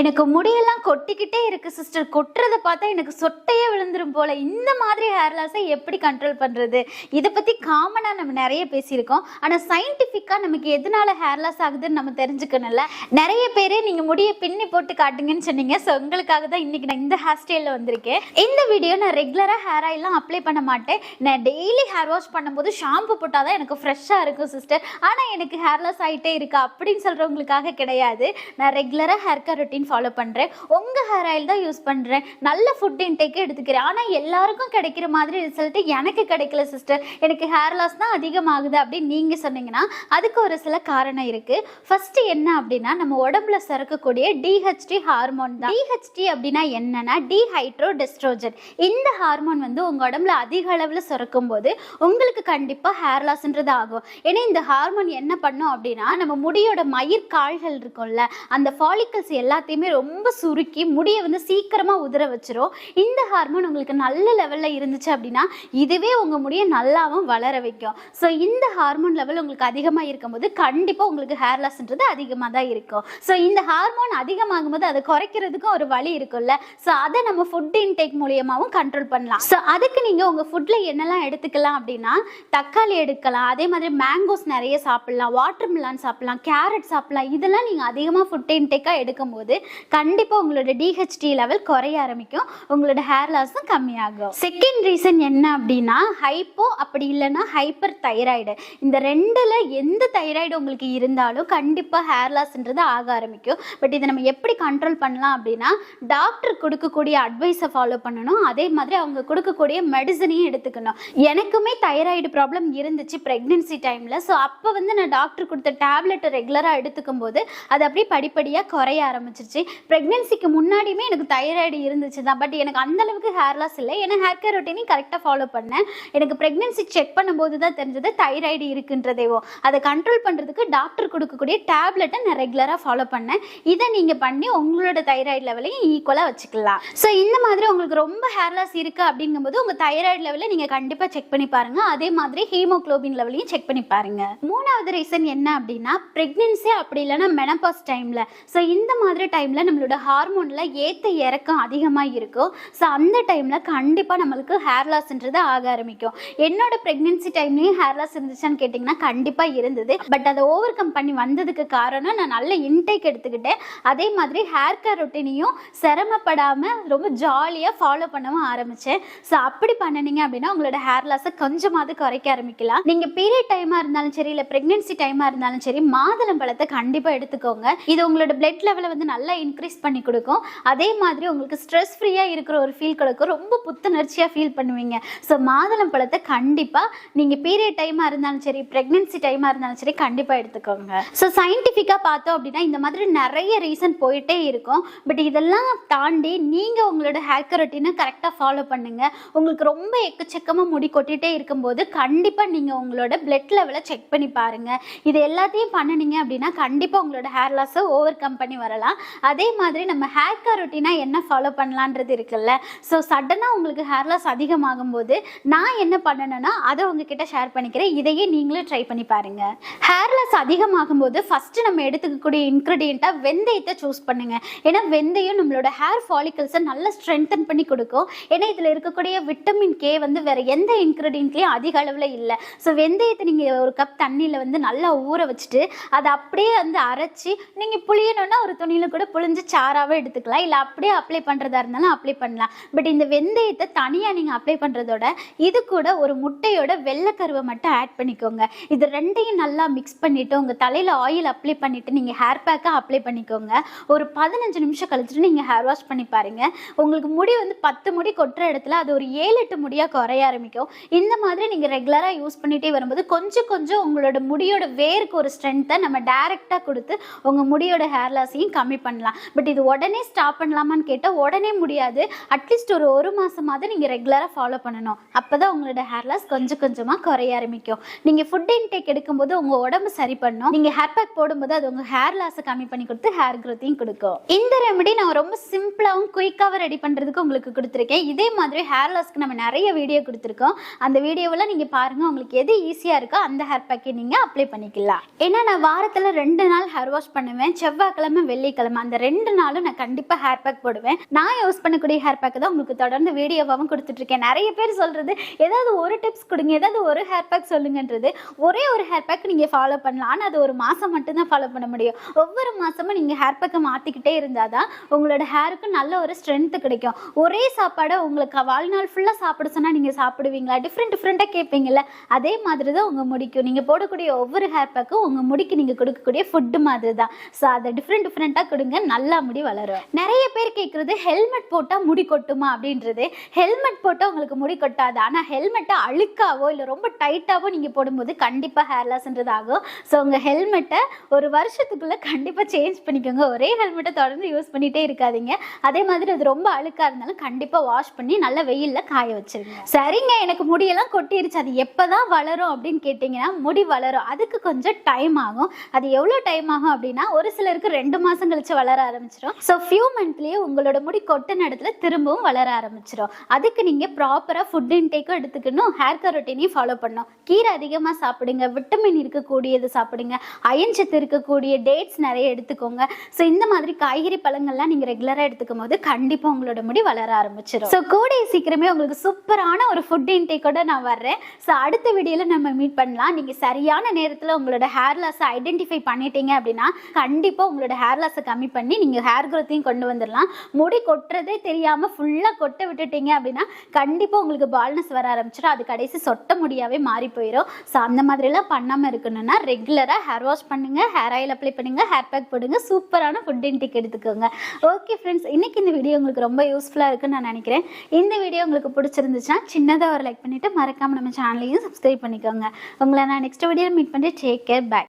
எனக்கு முடியெல்லாம் கொட்டிக்கிட்டே இருக்கு சிஸ்டர் கொட்டுறதை பார்த்தா எனக்கு சொட்டையே விழுந்துரும் போல. இந்த மாதிரி ஹேர் லாஸை எப்படி கண்ட்ரோல் பண்றது? இதை பத்தி காமனா நம்ம நிறைய பேசியிருக்கோம். ஆனா சயின்டிஃபிக்காக நமக்கு எதனால ஹேர் லாஸ் ஆகுதுன்னு நம்ம தெரிஞ்சுக்கணும்ல? நிறைய பேர் நீங்க முடிய பின்னி போட்டு காட்டுங்கன்னு சொன்னீங்க. ஸோ உங்களுக்காக தான் இன்னைக்கு நான் இந்த ஹேர் ஸ்டைலில் வந்திருக்கேன். இந்த வீடியோ நான் ரெகுலராக ஹேர் ஆயிலாம் அப்ளை பண்ண மாட்டேன். நான் டெய்லி ஹேர் வாஷ் பண்ணும்போது ஷாம்பு போட்டால் தான் எனக்கு ஃப்ரெஷ்ஷாக இருக்கும் சிஸ்டர் ஆனால் எனக்கு ஹேர் லாஸ் ஆகிட்டே இருக்கு அப்படின்னு சொல்கிறவங்களுக்காக கிடையாது. நான் ரெகுலராக ஹேர் கேர் ரொட்டீன் ஃபாலோ பண்ணுறேன் உங்கள் ஹேர் ஆயில் தான் யூஸ் பண்ணுறேன் நல்ல ஃபுட் இன்டேக்கே எடுத்துக்கிறேன். ஆனால் எல்லாருக்கும் கிடைக்கிற மாதிரி ரிசல்ட் எனக்கு கிடைக்கல சிஸ்டர் எனக்கு ஹேர் லாஸ் தான் அதிகமாகுது அப்படின்னு நீங்கள் சொன்னீங்கன்னா அதுக்கு ஒரு சில காரணம் இருக்குது ஃபஸ்ட்டு என்ன அப்படின்னா நம்ம உடம்புல சிறக்கக்கூடிய டிஹெச்டி ஹார்மோன் தான். டிஹெச்டி அப்படின்னா என்னன்னா டிஹைட்ரோ டெஸ்ட்ரோஜன் இந்த ஹார்மோன் வந்து உங்கள் உடம்புல அதிக அளவில் சுரக்கும் போது உங்களுக்கு கண்டிப்பாக ஹேர் லாஸ்ன்றது ஆகும். ஏன்னா இந்த ஹார்மோன் என்ன பண்ணும் அப்படின்னா நம்ம முடியோட மயிர் கால்கள் இருக்கும்ல அந்த ஃபாலிக்கல்ஸ் எல்லாத்தையும் ரொம்ப சுருக்கி முடியை வந்து சீக்கிரமாக உதிர வச்சிரும். இந்த ஹார்மோன் உங்களுக்கு நல்ல லெவலில் இருந்துச்சு அப்படின்னா இதுவே உங்கள் முடியை நல்லாவும் வளர வைக்கும். ஸோ இந்த ஹார்மோன் லெவல் உங்களுக்கு அதிகமாக இருக்கும்போது கண்டிப்பாக உங்களுக்கு ஹேர் லாஸ்ன்றது அதிகமாக தான் இருக்கும். ஸோ இந்த ஹார்மோன் அதிகமாகும் போது அதை குறைக்கிறதுக்கும் ஒரு வழி இருக்கும்ல. ஸோ அதை நம்ம ஃபுட் இன்டேக் மூலியமாகவும் கண்ட்ரோல் பண்ணலாம். ஸோ அதுக்கு நீங்கள் உங்கள் ஃபுட்டில் என்னெல்லாம் எடுத்துக்கலாம் அப்படின்னா தக்காளி எடுக்கலாம். அதே மாதிரி மேங்கோஸ் நிறைய சாப்பிடலாம். வாட்டர் மிலான் சாப்பிடலாம். கேரட் சாப்பிடலாம். இதெல்லாம் நீங்கள் அதிகமாக ஃபுட் இன்டேக்காக எடுக்கும்போது கண்டிப்பாக உங்களோட டிஹெச்டி லெவல் குறைய ஆரம்பிக்கும். உங்களோட ஹேர் லாஸும் கம்மியாகும். செகண்ட் ரீசன் என்ன அப்படின்னா ஹைப்போ அப்படி இல்லைன்னா ஹைப்பர் தைராய்டு இந்த ரெண்டில் எந்த தைராய்டு உங்களுக்கு இருந்தாலும் கண்டிப்பாக ஹேர் லாஸ்ன்றது ஆக ஆரம்பிக்கும். பட் இதை நம்ம எப்படி கண்ட்ரோல் பண்ணலாம் அப்படின்னா டாக்டர் கொடுக்கக்கூடிய அட்வைஸை ஃபாலோ பண்ணணும். அதே மாதிரி அவங்க கொடுக்கக்கூடிய மெடிசனையும் எடுத்துக்கணும். எனக்குமே தைராய்டு ப்ராப்ளம் இருந்துச்சு ப்ரெக்னென்சி டைமில் ஸோ அப்போ வந்து நான் டாக்டர் கொடுத்த டேப்லெட்டை ரெகுலராக எடுத்துக்கும் போது அது அப்படியே படிப்படியாக குறைய ஆரம்பிச்சிருச்சு. ப்ரெக்னென்சிக்கு முன்னாடியுமே எனக்கு தைராய்டு இருந்துச்சு தான் பட் எனக்கு அந்த அளவுக்கு ஹேர் லாஸ் இல்லை. ஏன்னா ஹேர் கேர் ரொட்டீனையும் கரெக்டாக ஃபாலோ பண்ணேன். எனக்கு ப்ரெக்னென்சி செக் பண்ணும்போது தான் தெரிஞ்சது தைராய்டு இருக்குன்றதேவோ அதை கண்ட்ரோல் பண்ணுறதுக்கு டாக்டர் கொடுக்கக்கூடிய டேப்லெட்டை நான் ரெகுலராக ஃபாலோ பண்ணேன். இதை நீங்கள் பண்ணி உங்களோட தைராய்டு லெவலையும் ஈக்குவலாக வச்சுக்கலாம். ஸோ இந்த மாதிரி உங்களுக்கு ரொம்ப ஹேர் லாஸ் இருக்குது அப்படிங்கும்போது உங்கள் தைராய்டு லெவலை நீங்கள் கண்டிப்பாக செக் பண்ணி பாருங்கள் அதே மாதிரி ஹீமோக்ளோபின் லெவலையும் செக் பண்ணி பாருங்கள் மூணாவது ரீசன் என்ன அப்படின்னா ப்ரெக்னென்சி அப்படி இல்லைன்னா மெனபாஸ் டைமில் ஸோ இந்த மாதிரி டைமில் நம்மளோட ஹார்மோனில் ஏற்ற இறக்கம் அதிகமாக இருக்கும் ஸோ அந்த டைமில் கண்டிப்பாக நம்மளுக்கு ஹேர் லாஸ்ன்றது ஆக ஆரம்பிக்கும். என்னோட ப்ரெக்னென்சி டைம்லேயும் ஹேர் லாஸ் இருந்துச்சான்னு கேட்டிங்கன்னா கண்டிப்பாக இருந்தது. பட் அதை ஓவர் கம் பண்ணி வந்ததுக்கு காரணம் நான் நல்ல இன்டேக் எடுத்துக்கிட்டேன். அதே மாதிரி ஹேர் கேர் ரொட்டீனையும் சிரமப்படாமல் ரொம்ப ஜாலியாக ஃபாலோ பண்ணவும் ஆரம்பித்தேன் ஸோ அப்படி பண்ணினீங்க அப்படின்னா உங்களோட ஹேர் லாஸை கொஞ்சமாவது குறைக்க ஆரம்பிக்கலாம். நீங்கள் பீரியட் டைமாக இருந்தாலும் சரி இல்லை ப்ரெக்னென்சி டைமாக இருந்தாலும் சரி மாதுளம் பழத்தை கண்டிப்பாக எடுத்துக்கோங்க. இது உங்களோட பிளட் லெவலை வந்து நல்லா இன்க்ரீஸ் பண்ணி கொடுக்கும். அதே மாதிரி உங்களுக்கு ஸ்ட்ரெஸ் ஃப்ரீயாக இருக்கிற ஒரு ஃபீல் கொடுக்கும். ரொம்ப புத்துணர்ச்சியாக ஃபீல் பண்ணுவீங்க. ஸோ மாதுளம் பழத்தை கண்டிப்பாக நீங்கள் பீரியட் டைமாக இருந்தாலும் சரி ப்ரெக்னென்சி டைமாக இருந்தாலும் சரி கண்டிப்பாக எடுத்துக்கோங்க. ஸோ சயின்டிஃபிக்காக பார்த்தோம் அப்படின்னா இந்த மாதிரி நிறைய ரீசன் போயிட்டே இருக்கும். பட் இதெல்லாம் தாண்டி நீங்கள் உங்களோட ஹேர் ரொட்டீனை கரெக்டாக ஃபாலோ பண்ணுங்கள் உங்களுக்கு ரொம்ப எக்கச்சக்கமாக முடி கொட்டிகிட்டே இருக்கும்போது கண்டிப்பாக நீங்கள் உங்களோட பிளட் லெவலை செக் பண்ணி பாருங்கள் இது எல்லாத்தையும் பண்ணினீங்க அப்படின்னா கண்டிப்பாக உங்களோட ஹேர் லாஸை ஓவர் கம் பண்ணி வரலாம். அதே மாதிரி நம்ம ஹேர் கேர் ரொட்டீனாக என்ன ஃபாலோ பண்ணலான்றது இருக்குல்ல. ஸோ சடனாக உங்களுக்கு ஹேர் லாஸ் அதிகமாகும் போது நான் என்ன பண்ணணும்னா அதை உங்ககிட்ட ஷேர் பண்ணிக்கிறேன். இதையே நீங்களும் ட்ரை பண்ணி பாருங்க. ஹேர் லாஸ் அதிகமாகும் போது ஃபர்ஸ்ட் நம்ம எடுத்துக்கக்கூடிய இன்க்ரீடியண்ட்டாக வெந்தயத்தை சூஸ் பண்ணுங்க. ஏன்னா வெந்தயம் நம்மளோட ஹேர் ஃபாலிகல்ஸை நல்லா ஸ்ட்ரென்தன் பண்ணி கொடுக்கும். ஏன்னா இதில் இருக்கக்கூடிய விட்டமின் கே வந்து வேற எந்த இன்க்ரீடியன்ட்லேயும் அதிக அளவில் இல்லை. ஸோ வெந்தயத்தை நீங்கள் ஒரு கப் தண்ணியில் வந்து நல்லா ஊற வச்சுட்டு அதை அப்படியே வந்து அரைச்சி நீங்கள் புளியணும்னா ஒரு துணியில் கூட புழிஞ்சு சாராவே எடுத்துக்கலாம். இல்லை அப்படியே அப்ளை பண்ணுறதா இருந்தாலும் அப்ளை பண்ணலாம். பட் இந்த வெந்தயத்தை தனியாக நீங்கள் அப்ளை பண்ணுறதோட இது கூட ஒரு முட்டையோட வெள்ளைக்கருவை மட்டும் ஆட் பண்ணிக்கோங்க. இது ரெண்டையும் நல்லா மிக்ஸ் பண்ணிவிட்டு உங்கள் தலையில் ஆயில் அப்ளை பண்ணிவிட்டு நீங்கள் ஹேர் பேக்காக அப்ளை பண்ணிக்கோங்க. ஒரு பதினஞ்சு நிமிஷம் கழிச்சுட்டு நீங்கள் ஹேர் வாஷ் பண்ணி பாருங்கள் உங்களுக்கு முடி வந்து பத்து முடி கொட்டுற இடத்துல அது ஒரு ஏழு எட்டு முடியாக குறைய ஆரம்பிக்கும். இந்த மாதிரி நீங்கள் ரெகுலராக யூஸ் பண்ணிகிட்டே வரும்போது கொஞ்சம் கொஞ்சம் உங்களோட முடியோட வேருக்கு ஒரு ஸ்ட்ரென்த்தை நம்ம டேரெக்டாக கொடுத்து உங்கள் முடியோட ஹேர் லாஸையும் கம்மி பண்ணலாம். பட் இது உடனே ஸ்டாப் பண்ணலாமான்னு கேட்டால் உடனே முடியாது. அட்லீஸ்ட் ஒரு ஒரு மாதமாவது நீங்கள் ரெகுலராக ஃபாலோ பண்ணணும். அப்போ தான் உங்களோட ஹேர் லாஸ் கொஞ்சம் கொஞ்சமாக குறைய ஆரம்பிக்கும். நீங்கள் ஃபுட் இன்டேக் எடுக்கும்போது உங்கள் உடம்பு சரி பண்ணும். நீங்கள் ஹேர் பேக் போடும்போது அது உங்கள் ஹேர் லாஸை கம்மி பண்ணி கொடுத்து ஹேர் க்ரோத்தையும் கொடுக்கும். இந்த ரெமெடி நான் ரொம்ப சிம்பிளாகவும் குயிக்காகவும் ரெடி பண்ணுறதுக்கு உங்களுக்கு கொடுத்துருக்கேன். இதே மாதிரி ஹேர் லாஸ்க்கு நம்ம நிறைய வீடியோ கொடுத்துருக்கோம். அந்த வீடியோவெல்லாம் நீங்கள் பாருங்கள் உங்களுக்கு எது ஈஸியாக இருக்கோ அந்த ஹேர் பேக்கை நீங்கள் அப்ளை பண்ணிக்கலாம். ஏன்னா நான் வாரத்தில் ரெண்டு நாள் ஹேர் வாஷ் பண்ணுவேன். செவ்வாய்க்கிழமை வெள்ளிக்கிழமை. அந்த ரெண்டு நாளும் நான் கண்டிப்பாக ஹேர் பேக் போடுவேன். நான் யூஸ் பண்ணக்கூடிய ஹேர் பேக் தான் உங்களுக்கு தொடர்ந்து வீடியோவாகவும் கொடுத்துட்ருக்கேன். நிறைய பேர் சொல்கிறது ஏதாவது ஒரு டிப்ஸ் கொடுங்க ஏதாவது ஒரு ஹேர் பேக் சொல்லுங்கன்றது ஒரே ஒரு ஹேர் பேக் நீங்கள் ஃபாலோ பண்ணலாம். ஆனால் அது ஒரு மாதம் மட்டும்தான் ஃபாலோ பண்ண முடியும். ஒவ்வொரு மாதமும் நீங்கள் ஹேர் பேக்கை மாற்றிக்கிட்டே இருந்தால் தான் உங்களோட ஹேருக்கு நல்ல ஒரு ஸ்ட்ரென்த்து கிடைக்கும். ஒரே சாப்பாடை உங்களுக்கு வாழ்நாள் ஃபுல்லாக சாப்பிட சொன்னால் நீங்கள் சாப்பிடுவீங்களா? டிஃப்ரெண்ட் டிஃப்ரெண்ட்டாக கேட்பீங்கல்ல? அதே மாதிரி தான் உங்கள் முடிக்கும். நீங்கள் போடக்கூடிய ஒவ்வொரு ஹேர் பேக்கும் உங்கள் முடிக்கு நீங்கள் கொடுக்கக்கூடிய ஃபுட்டு மாதிரி தான். ஸோ அதை டிஃப்ரெண்ட் டிஃப்ரெண்ட்டாக கொடுங்க. நல்லா முடி வளரும். நிறைய பேர் கேட்குறது ஹெல்மெட் போட்டால் முடி கொட்டுமா? அப்படின்றது. ஹெல்மெட் போட்டால் உங்களுக்கு முடி கொட்டாது. ஆனால் ஹெல்மெட்டை அழுக்காவோ இல்லை ரொம்ப டைட்டாவோ நீங்கள் போடும்போது கண்டிப்பாக ஹேர் லாஸ்ன்றது ஆகும். ஸோ உங்கள் ஹெல்மெட்டை ஒரு வருஷத்துக்குள்ளே கண்டிப்பாக சேஞ்ச் பண்ணிக்கோங்க. ஒரே ஹெல்மெட்டை தொடர்ந்து யூஸ் பண்ணிகிட்டே இருக்காதீங்க. அதே மாதிரி அது ரொம்ப அழுக்காக இருந்தாலும் கண்டிப்பாக வாஷ் பண்ணி நல்லா வெயிலில் காய வச்சிருங்க. சரிங்க எனக்கு முடியெல்லாம் கொட்டிருச்சு. அது எப்போ தான் வளரும் அப்படின்னு கேட்டிங்கன்னா முடி வளரும். அதுக்கு கொஞ்சம் டைம் ஆகும். அது எவ்வளோ டைம் ஆகும் அப்படின்னா ஒரு சிலருக்கு ரெண்டு மாதம் கழிச்சு வளர ஆரம்பிச்சிடும் ஸோ ஃபியூ மந்த்லேயே உங்களோட முடி கொட்டின இடத்துல திரும்பவும் வளர ஆரம்பிச்சிடும் அதுக்கு நீங்கள் ப்ராப்பராக ஃபுட் இன்டேக்கும் எடுத்துக்கணும். ஹேர் கேர் ரொட்டீனையும் ஃபாலோ பண்ணணும். கீரை அதிகமாக சாப்பிடுங்க. விட்டமின் இருக்கக்கூடியது சாப்பிடுங்க. அயன் சத்து இருக்கக்கூடிய டேட்ஸ் நிறைய எடுத்துக்கோங்க. ஸோ இந்த மாதிரி காய்கறி பழங்கள்லாம் நீங்கள் ரெகுலராக எடுத்துக்கும் போது கண்டிப்பாக உங்களோட முடி வளர ஆரம்பிச்சிடும் ஸோ கூடிய சீக்கிரமே உங்களுக்கு சூப்பரான ஒரு ஃபுட் இன்டேக்கோட நான் வர்றேன். ஸோ அடுத்த வீடியோவில் நம்ம மீட் பண்ணலாம். நீங்கள் சரியான நேரத்தில் உங்களோட ஹேர் லாஸை ஐடென்டிஃபை பண்ணிட்டீங்க அப்படின்னா கண்டிப்பாக உங்களோட ஹேர் லாஸை கம்மி பண்ணி நீங்கள் ஹேர் க்ரோத்தையும் கொண்டு வந்துடலாம் முடி கொட்டுறதே தெரியாமல் ஃபுல்லாக கொட்ட விட்டுட்டீங்க அப்படின்னா கண்டிப்பாக உங்களுக்கு பால்னஸ் வர ஆரம்பிச்சிடும். அது கடைசி சொட்ட முடியாவே மாறி போயிடும் ஸோ அந்த மாதிரிலாம் பண்ணாமல் இருக்கணும்னா ரெகுலராக ஹேர் வாஷ் பண்ணுங்கள் ஹேர் ஆயில் அப்ளை பண்ணுங்கள் ஹேர் பேக் போடுங்க சூப்பரான ஃபுட் இன்டேக் எடுத்துக்கோங்க. ஓகே ஃப்ரெண்ட்ஸ் இன்றைக்கி இந்த வீடியோ உங்களுக்கு ரொம்ப யூஸ்ஃபுல்லாக இருக்குன்னு நான் நினைக்கிறேன். இந்த வீடியோ உங்களுக்கு பிடிச்சிருந்துச்சுன்னா சின்னதாக ஒரு லைக் பண்ணிவிட்டு மறக்காமல் நம்ம சேனலையும் சப்ஸ்கிரைப் பண்ணிக்கோங்க. உங்களை நான் நெக்ஸ்ட் வீடியோ மீட் பண்ணி டேக் கேர் பை